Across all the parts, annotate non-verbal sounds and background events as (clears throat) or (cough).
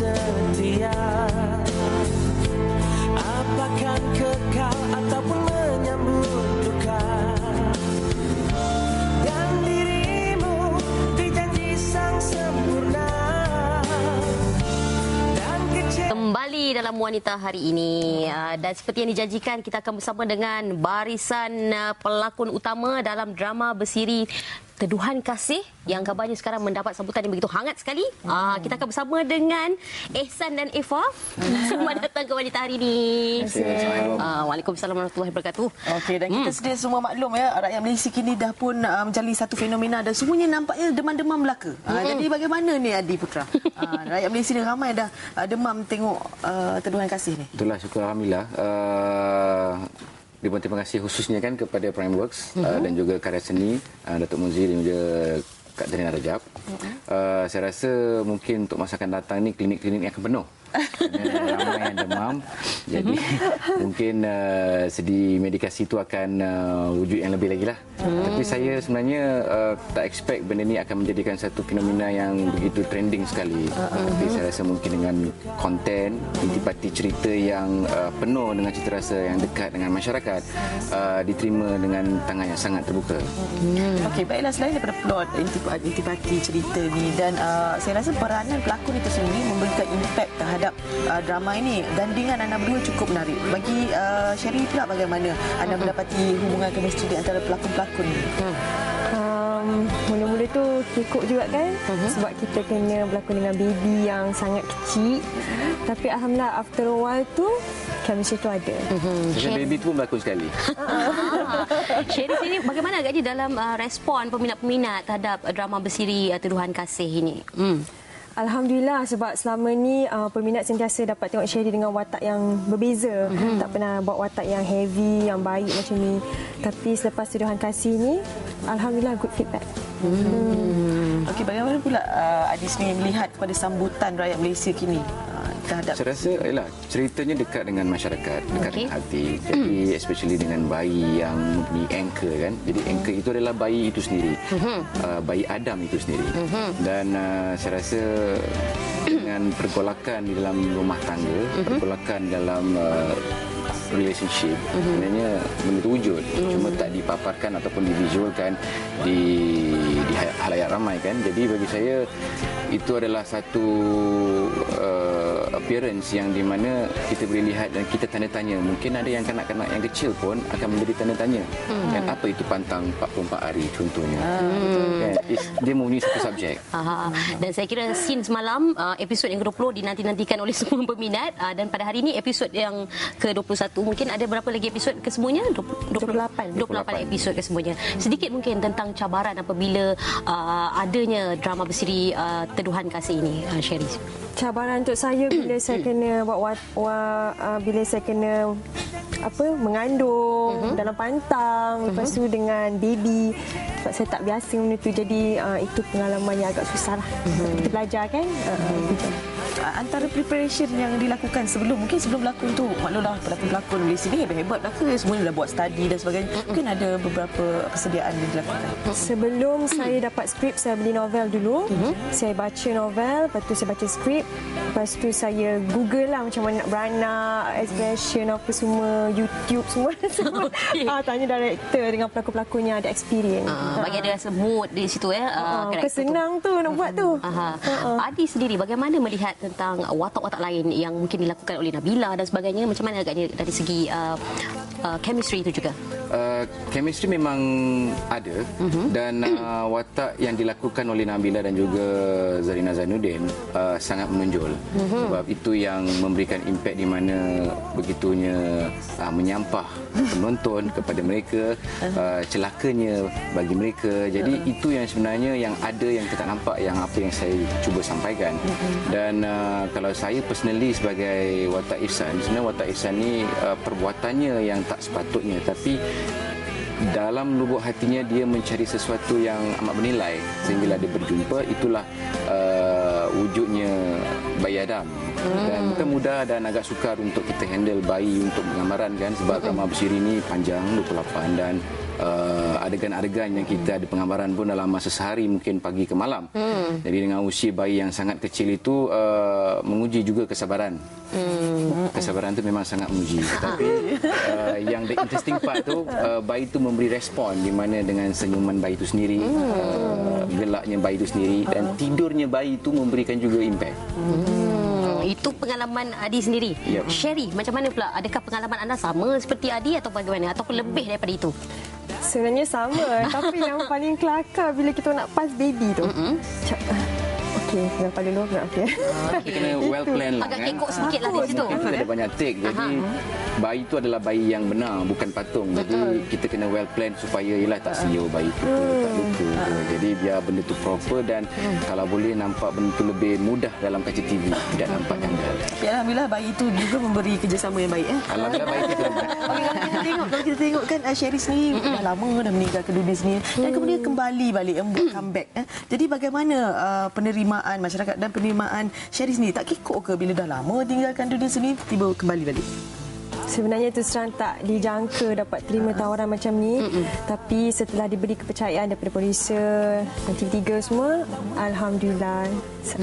setia Apakah kekal ataupun menyambut duka? Dan dirimu dijanji sang sempurna. Kembali dalam wanita hari ini. Uh, dan seperti yang dijanjikan kita akan bersama dengan barisan uh, pelakon utama dalam drama bersiri Teduhan Kasih yang kabarnya sekarang mendapat sambutan yang begitu hangat sekali. Uh, kita akan bersama dengan Ehsan dan Eva. (laughs) Selamat datang ke wanita hari ini. Uh, Waalaikumsalam warahmatullahi wabarakatuh. Okey dan kita sedia semua maklum ya rakyat Malaysia kini dah pun uh, menjadi satu fenomena dan semuanya nampaknya demam-demam belaka. Uh, jadi bagaimana ni Adi Putra? Uh, rakyat Malaysia ni ramai dah uh, demam tengok uh, teduhan kasih ni. Itulah syukur Alhamdulillah. Uh, Ribuan terima kasih khususnya kan kepada Primeworks uh-huh. uh, dan juga karya seni uh, Datuk Muzi dan juga Kak Janina Rajab. Uh-huh. Uh, saya rasa mungkin untuk masa akan datang ni klinik-klinik ni akan penuh. Ramai yang demam. Jadi mungkin uh, sedi medikasi itu akan uh, wujud yang lebih lagi lah. Hmm. Tapi saya sebenarnya uh, tak expect benda ni akan menjadikan satu fenomena yang begitu trending sekali. Uh-huh. Tapi saya rasa mungkin dengan konten, intipati cerita yang uh, penuh dengan cita rasa yang dekat dengan masyarakat uh, diterima dengan tangan yang sangat terbuka. Hmm. Okey, baiklah selain daripada plot intipati, intipati cerita ni dan uh, saya rasa peranan pelakon itu sendiri memberikan impact terhadap uh, drama ini. Gandingan anda berdua cukup menarik. Bagi uh, Sherry pula bagaimana anda mendapati hubungan chemistry di antara pelakon-pelakon ni? Hmm. Um, mula-mula tu kekok juga kan uh-huh. sebab kita kena berlakon dengan baby yang sangat kecil uh-huh. tapi Alhamdulillah after a while tu chemistry tu ada uh-huh. Macam baby tu pun berlakon sekali (laughs) Sherry sini bagaimana agaknya dalam uh, respon peminat-peminat terhadap drama bersiri uh, Teduhan Kasih ini hmm. Alhamdulillah sebab selama ni uh, peminat sentiasa dapat tengok Sherry dengan watak yang berbeza. Mm-hmm. Tak pernah buat watak yang heavy, yang baik macam ni. Tapi selepas Tuduhan Kasih ni, Alhamdulillah good feedback. Hmm. Okey, bagaimana pula uh, Adis ni melihat kepada sambutan rakyat Malaysia kini? Terhadap saya rasa ialah ceritanya dekat dengan masyarakat dekat okay. dengan hati jadi mm. especially dengan bayi yang di anchor kan jadi anchor itu adalah bayi itu sendiri mm-hmm. uh, bayi Adam itu sendiri mm-hmm. dan uh, saya rasa (clears throat) dengan pergolakan di dalam rumah tangga mm-hmm. pergolakan dalam uh, relationship mm-hmm. sebenarnya benda itu wujud mm-hmm. cuma tak dipaparkan ataupun divisualkan di di halayak ramai kan jadi bagi saya itu adalah satu uh, appearance yang di mana kita boleh lihat dan kita tanda tanya mungkin ada yang kanak-kanak yang kecil pun akan menjadi tanda tanya hmm. kan apa itu pantang 44 hari contohnya? Hmm. kan dia mempunyai satu subjek. (laughs) Aha. dan saya kira scene semalam uh, episod yang ke-20 dinanti-nantikan oleh (laughs) semua peminat. Uh, dan pada hari ini episod yang ke-21 mungkin ada berapa lagi episod kesemuanya? 20, 28 28 episod kesemuanya. Sedikit mungkin tentang cabaran apabila uh, adanya drama bersiri uh, Teduhan Kasih ini uh, Sherry. Cabaran untuk saya (clears throat) bila saya kena buat wa, wa, uh, bila saya kena apa mengandung uh-huh. dalam pantang uh-huh. lepas tu dengan baby sebab saya tak biasa benda tu jadi uh, itu pengalaman yang agak susah lah uh-huh. kita belajar kan uh-huh antara preparation yang dilakukan sebelum mungkin sebelum berlakon tu maklumlah pelakon-pelakon Malaysia ni hebat-hebat belaka semuanya dah buat study dan sebagainya. Mungkin ada beberapa persediaan yang dilakukan? Sebelum saya dapat skrip saya beli novel dulu. Saya baca novel lepas tu saya baca skrip. Lepas tu saya google lah macam mana nak beranak expression apa semua YouTube semua. (laughs) (laughs) Okay. ah, tanya director dengan pelakon-pelakon yang ada experience. Uh, bagi ada rasa mood di situ ya uh, uh, kesenang tu. tu nak buat tu. Uh, uh. Adi sendiri bagaimana melihat tentang watak-watak lain yang mungkin dilakukan oleh Nabila dan sebagainya macam mana agaknya dari segi uh, uh, chemistry itu juga uh, chemistry memang ada uh-huh. dan uh, (clears throat) watak yang dilakukan oleh Nabila dan juga Zarina Zainuddin uh, sangat menonjol uh-huh. sebab itu yang memberikan impact di mana begitunya uh, menyampah (laughs) penonton kepada mereka uh, celakanya bagi mereka jadi uh-huh. itu yang sebenarnya yang ada yang kita nampak yang apa yang saya cuba sampaikan uh-huh. dan uh, Uh, kalau saya personally sebagai watak Ihsan sebenarnya watak Ihsan ni uh, perbuatannya yang tak sepatutnya tapi dalam lubuk hatinya dia mencari sesuatu yang amat bernilai sehingga dia berjumpa itulah uh, wujudnya bayi Adam hmm. dan bukan mudah dan agak sukar untuk kita handle bayi untuk penggambaran kan sebab hmm. drama bersiri ni panjang 28 dan uh, adegan-adegan yang kita ada penggambaran pun dalam masa sehari mungkin pagi ke malam. Hmm. Jadi dengan usia bayi yang sangat kecil itu uh, menguji juga kesabaran. Hmm. Kesabaran itu memang sangat menguji. (laughs) Tetapi uh, yang the interesting part tu uh, bayi itu memberi respon di mana dengan senyuman bayi itu sendiri, uh, gelaknya bayi itu sendiri dan tidurnya bayi itu memberikan juga impact. Hmm, itu pengalaman Adi sendiri. Yep. Sherry, macam mana pula? Adakah pengalaman anda sama seperti Adi atau bagaimana? Ataupun lebih daripada itu? Sebenarnya sama Tapi yang paling kelakar Bila kita nak pas baby tu. Mm-hmm. Okey, berapa dulu? Okey. Kita kena well plan lah Agak kan. kekok sikit lah di situ. Kita ada banyak take Jadi bayi tu adalah bayi yang benar Bukan patung Jadi kita kena well plan Supaya ialah tak siul bayi tu ke, Tak luka ke. Jadi biar benda tu proper Dan kalau boleh nampak benda tu lebih mudah Dalam kaca TV Tidak nampak janggal Ya, Alhamdulillah bayi itu juga memberi kerjasama yang baik. Eh? Alhamdulillah bayi kita (laughs) Okey, kalau kita tengok, kalau kita tengok kan uh, Sherry sendiri dah lama dah meninggalkan dunia sini dan kemudian kembali balik eh, buat (clears throat) comeback. Eh. Jadi bagaimana uh, penerimaan masyarakat dan penerimaan Sherry sendiri tak kekok ke bila dah lama tinggalkan dunia sini tiba kembali balik? Sebenarnya tu serang tak dijangka dapat terima tawaran macam ni. Mm-mm. Tapi setelah diberi kepercayaan daripada producer dan TV3 semua, Alhamdulillah.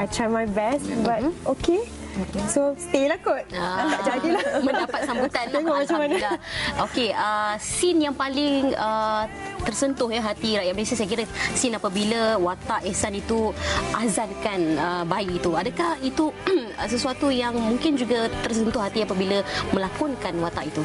I try my best but okay. So stay lah kot. Ah, (laughs) Tak jadilah. Mendapat sambutan (laughs) lah. Tengok macam mana. Okey, uh, scene yang paling uh, tersentuh ya hati rakyat Malaysia saya kira scene apabila watak Ehsan itu azankan uh, bayi itu. Adakah itu (clears throat) sesuatu yang mungkin juga tersentuh hati apabila melakonkan watak itu?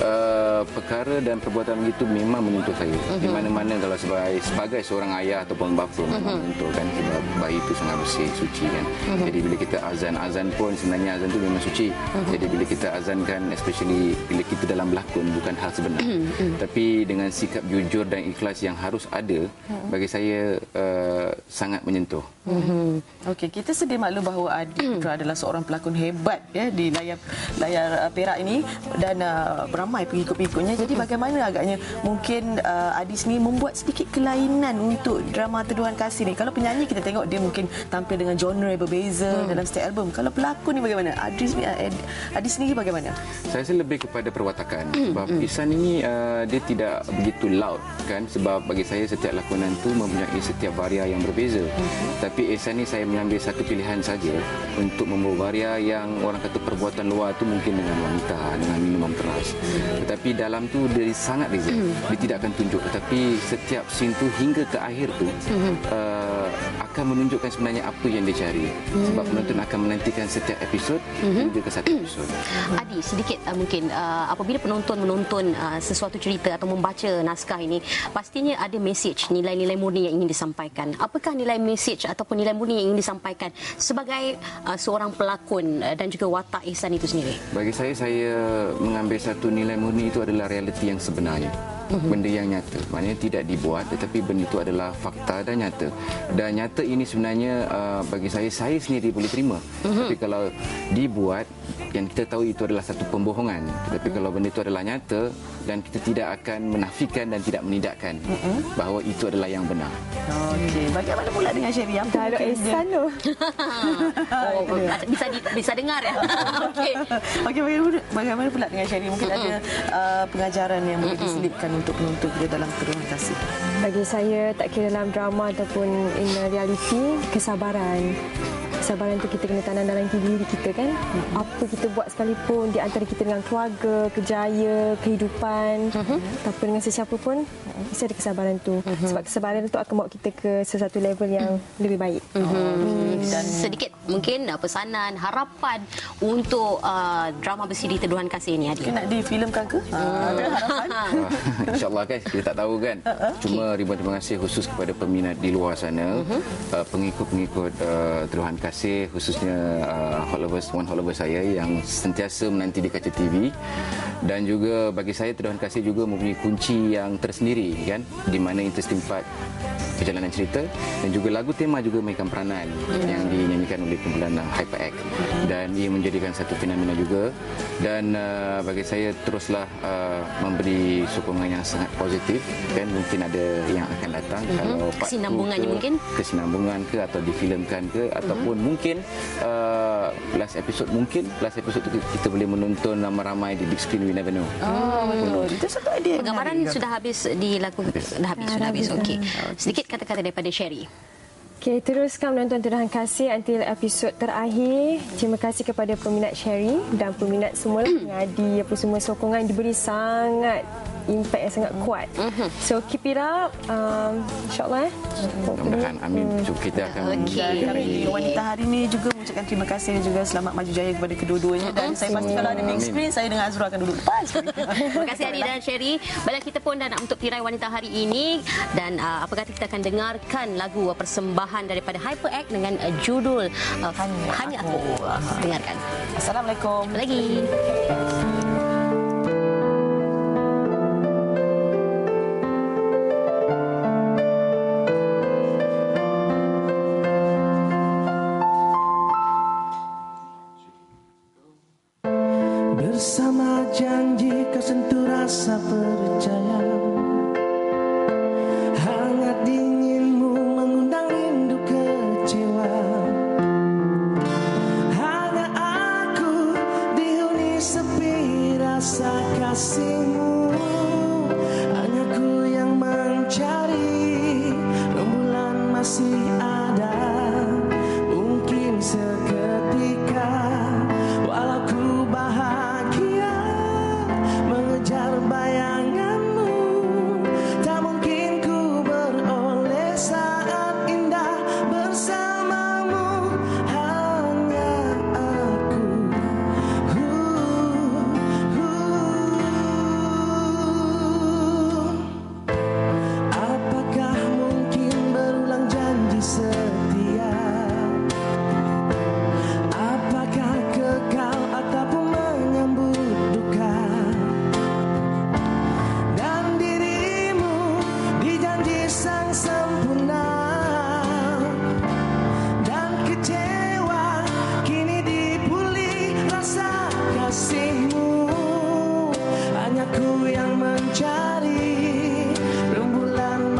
uh, perkara dan perbuatan begitu memang menyentuh saya. Uh-huh. Di mana-mana kalau sebagai, sebagai seorang ayah ataupun bapa uh-huh. memang menyentuh kan sebab bayi itu sangat bersih, suci kan. Uh-huh. Jadi bila kita azan-azan pun sebenarnya azan itu memang suci. Uh-huh. Jadi bila kita azankan especially bila kita dalam berlakon bukan hal sebenar. Uh-huh. Tapi dengan sikap jujur dan ikhlas yang harus ada uh-huh. bagi saya uh, sangat menyentuh. Mm-hmm. Okey, kita sedia maklum bahawa Adi Putra (clears throat) adalah seorang pelakon hebat ya di layar layar uh, Perak ini dan uh, ramai pengikut-pengikutnya. Jadi bagaimana agaknya mungkin uh, Adi sendiri membuat sedikit kelainan untuk drama Teduhan Kasih ni. Kalau penyanyi kita tengok dia mungkin tampil dengan genre yang berbeza hmm. dalam setiap album. Kalau pelakon ni bagaimana? Adi sendiri uh, Adi sendiri bagaimana? Saya rasa lebih kepada perwatakan sebab Ihsan ini uh, dia tidak begitu loud kan sebab bagi saya setiap lakonan tu mempunyai setiap varia yang berbeza. Tapi Ihsan ni saya mengambil satu pilihan saja untuk membawa varia yang orang kata perbuatan luar tu mungkin dengan wanita, dengan minuman keras. Tetapi dalam tu dia sangat beza. Dia tidak akan tunjuk tetapi setiap scene tu hingga ke akhir tu uh, akan menunjukkan sebenarnya apa yang dia cari. Sebab penonton akan menantikan setiap episod hingga ke satu episod. Adi, sedikit uh, mungkin uh, apabila penonton menonton uh, sesuatu cerita atau membaca naskah ini, pastinya ada message, nilai-nilai murni yang ingin disampaikan. Apakah nilai message ataupun nilai murni yang ingin disampaikan sebagai uh, seorang pelakon uh, dan juga watak Ihsan itu sendiri? Bagi saya, saya mengambil satu nilai murni itu adalah realiti yang sebenarnya. Benda yang nyata. Maknanya tidak dibuat tetapi benda itu adalah fakta dan nyata. Dan nyata ini sebenarnya uh, bagi saya, saya sendiri boleh terima. Tapi kalau dibuat, yang kita tahu itu adalah satu pembohongan. Tetapi kalau benda itu adalah nyata dan kita tidak akan menafikan dan tidak menidakkan bahawa itu adalah yang benar. Okey, bagaimana pula dengan Sherry? Apa Kalau Ehsan tu. (laughs) Oh, bisa di, bisa dengar ya. (laughs) Okey. Okey, bagaimana, bagaimana pula dengan Sherry? Mungkin ada uh, pengajaran yang boleh diselipkan untuk penonton kita dalam Kasih. Bagi saya tak kira dalam drama ataupun in reality kesabaran. Kesabaran tu kita kena tanam dalam diri kita kan. Apa kita buat sekalipun di antara kita dengan keluarga, kerjaya, kehidupan, tanpa dengan sesiapa pun mesti ada kesabaran tu. Sebab kesabaran tu akan bawa kita ke sesuatu level yang lebih baik. Hmm, dan sedikit mungkin uh, pesanan, harapan untuk uh, drama bersiri Teduhan Kasih ini Adi. Mungkin nak difilmkan ke? Ha, ada harapan? (laughs) InsyaAllah kan kita tak tahu kan? Cuma ribuan terima kasih khusus kepada peminat di luar sana uh, Pengikut-pengikut uh, Teruhan Kasih Khususnya uh, Hot Lovers, One Hot Lovers saya Yang sentiasa menanti di kaca TV Dan juga bagi saya Teruhan Kasih juga mempunyai kunci yang tersendiri kan? Di mana interesting part perjalanan cerita dan juga lagu tema juga mainkan peranan yang dinyanyikan oleh kumpulan Hyper X dan ia menjadikan satu fenomena juga. Dan uh, bagi saya teruslah uh, memberi sokongan yang sangat positif kan? Mungkin ada yang akan datang kalau part two Kesinambungannya ke, mungkin? kesinambungan ke atau difilmkan ke ataupun mungkin uh, last episode mungkin last episode tu kita boleh menonton ramai-ramai di big screen we never know. Oh, betul. Itu satu idea. Penggambaran sudah habis dilakukan. Dah habis, sudah habis. Okey. Sedikit kata-kata daripada Sherry. Okay, teruskan menonton Tuduhan Kasih until episod terakhir. Terima kasih kepada peminat Sherry dan peminat semua (clears throat) pengadi apa semua sokongan diberi sangat impact yang sangat kuat. So keep it up. Um, InsyaAllah eh. Mudah-mudahan amin. So kita akan Okey. Kami di wanita hari ini juga mengucapkan terima kasih dan juga selamat maju jaya kepada kedua-duanya dan saya pasti kalau ada big screen saya dengan Azura akan duduk depan. (laughs) Terima kasih Adi dan Sherry. Baiklah kita pun dah nak untuk tirai wanita hari ini dan uh, apa kata kita akan dengarkan lagu uh, persembahan daripada HyperX dengan uh, judul uh, Hanya Hanya Aku. Aku. Dengarkan. Assalamualaikum. Lagi. Bersama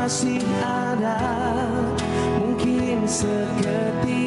masih ada. Mungkin seketika